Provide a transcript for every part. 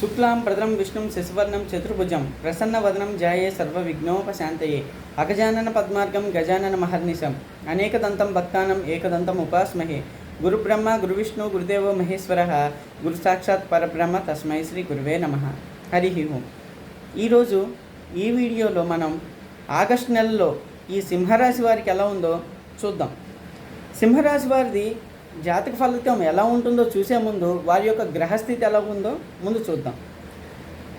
శుక్లాం ప్రదరం విష్ణుం శశివర్ణం చతుర్భుజం ప్రసన్నవదనం జాయే సర్వ విఘ్నోపశాంతయే అగజానన పద్మార్గం గజానన మహర్నిశం అనేకదంతం భక్తానం ఏకదంతం ఉపాస్మహే. గురుబ్రహ్మ గురువిష్ణు గురుదేవ మహేశ్వర. గురు సాక్షాత్ పరబ్రహ్మ తస్మై శ్రీ గురువే నమ. హరి ఓం. ఈరోజు ఈ వీడియోలో మనం ఆగస్ట్ నెలలో ఈ సింహరాశి వారికి ఎలా ఉందో చూద్దాం. సింహరాశి వారిది జాతక ఫలితం ఎలా ఉంటుందో చూసే ముందు వారి యొక్క గ్రహస్థితి ఎలా ఉందో ముందు చూద్దాం.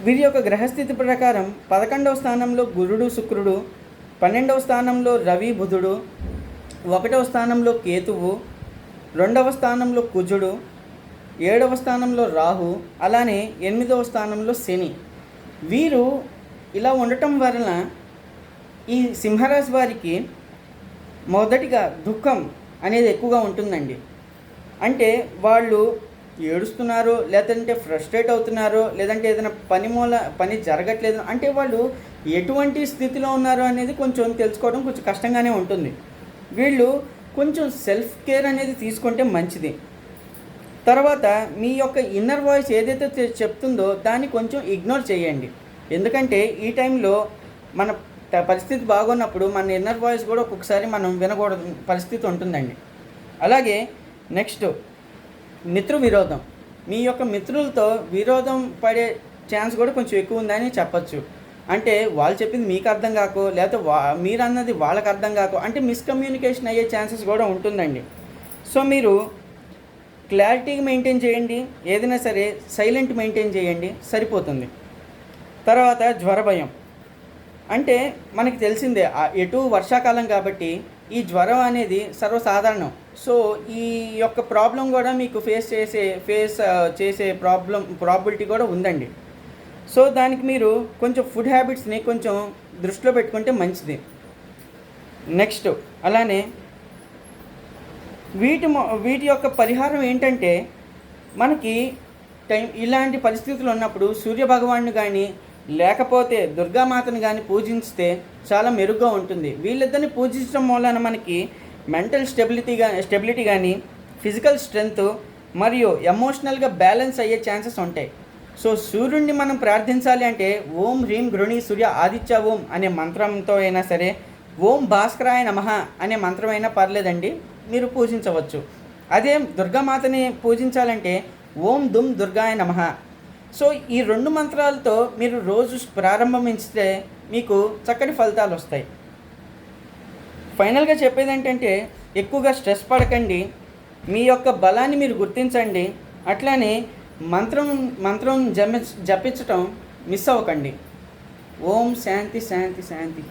వీరి యొక్క గ్రహస్థితి ప్రకారం పదకొండవ స్థానంలో గురుడు శుక్రుడు పన్నెండవ స్థానంలో రవి బుధుడు ఒకటవ స్థానంలో కేతువు రెండవ స్థానంలో కుజుడు ఏడవ స్థానంలో రాహు అలానే ఎనిమిదవ స్థానంలో శని. వీరు ఇలా ఉండటం వలన ఈ సింహరాశి వారికి మొదటిగా దుఃఖం అనేది ఎక్కువగా ఉంటుందండి. అంటే వాళ్ళు ఏడుస్తున్నారో లేదంటే ఫ్రస్ట్రేట్ అవుతున్నారో లేదంటే ఏదైనా పని మూల పని జరగట్లేదు అంటే వాళ్ళు ఎటువంటి స్థితిలో ఉన్నారో అనేది కొంచెం తెలుసుకోవడం కొంచెం కష్టంగానే ఉంటుంది. వీళ్ళు కొంచెం సెల్ఫ్ కేర్ అనేది తీసుకుంటే మంచిది. తర్వాత మీ యొక్క ఇన్నర్ వాయిస్ ఏదైతే చెప్తుందో దాన్ని కొంచెం ఇగ్నోర్ చేయండి. ఎందుకంటే ఈ టైంలో మన పరిస్థితి బాగున్నప్పుడు మన ఇన్నర్ వాయిస్ కూడా ఒక్కొక్కసారి మనం వినకూడదు పరిస్థితి ఉంటుందండి. అలాగే నెక్స్ట్ మిత్రు విరోధం మీ యొక్క మిత్రులతో విరోధం పడే ఛాన్స్ కూడా కొంచెం ఎక్కువ ఉందని చెప్పచ్చు. అంటే వాళ్ళు చెప్పింది మీకు అర్థం కాకో లేకపోతే వా మీరు అన్నది వాళ్ళకి అర్థం కాకో అంటే మిస్కమ్యూనికేషన్ అయ్యే ఛాన్సెస్ కూడా ఉంటుందండి. సో మీరు క్లారిటీగా మెయింటైన్ చేయండి. ఏదైనా సరే సైలెంట్ మెయింటైన్ చేయండి. సరిపోతుంది. తర్వాత జ్వర భయం అంటే మనకి తెలిసిందే ఆ ఎటు వర్షాకాలం కాబట్టి ఈ జ్వరం అనేది సర్వసాధారణం. సో ఈ యొక్క ప్రాబ్లం కూడా మీకు ఫేస్ చేసే ఫేస్ చేసే ప్రాబ్లం ప్రాబిలిటీ కూడా ఉందండి. సో దానికి మీరు కొంచెం ఫుడ్ హ్యాబిట్స్ని కొంచెం దృష్టిలో పెట్టుకుంటే మంచిది. నెక్స్ట్ అలానే వీటి మొ- వీటి యొక్క పరిహారం ఏంటంటే మనకి టైం ఇలాంటి పరిస్థితులు ఉన్నప్పుడు సూర్య భగవాన్ని కానీ లేకపోతే దుర్గామాతను కానీ పూజిస్తే చాలా మెరుగ్గా ఉంటుంది. వీళ్ళిద్దరిని పూజించడం మూలన మనకి మెంటల్ స్టెబిలిటీగా స్టెబిలిటీ కానీ ఫిజికల్ స్ట్రెంగ్త్ మరియు ఎమోషనల్గా బ్యాలెన్స్ అయ్యే ఛాన్సెస్ ఉంటాయి. సో సూర్యుడిని మనం ప్రార్థించాలి అంటే ఓం హ్రీం గృణి సూర్య ఆదిత్య ఓం అనే మంత్రంతో అయినా సరే ఓం భాస్కరాయ నమః అనే మంత్రమైనా పర్లేదండి మీరు పూజించవచ్చు. అదే దుర్గామాతని పూజించాలంటే ఓం దుమ్ దుర్గాయ నమః సో ఈ రెండు మంత్రాలతో మీరు రోజు ప్రారంభించితే మీకు చక్కటి ఫలితాలు వస్తాయి. ఫైనల్గా చెప్పేది ఏంటంటే ఎక్కువగా స్ట్రెస్ పడకండి. మీ యొక్క బలాన్ని మీరు గుర్తించండి. అట్లానే మంత్రం మంత్రం జప జపించటం మిస్ అవ్వకండి. ఓం శాంతి శాంతి శాంతి.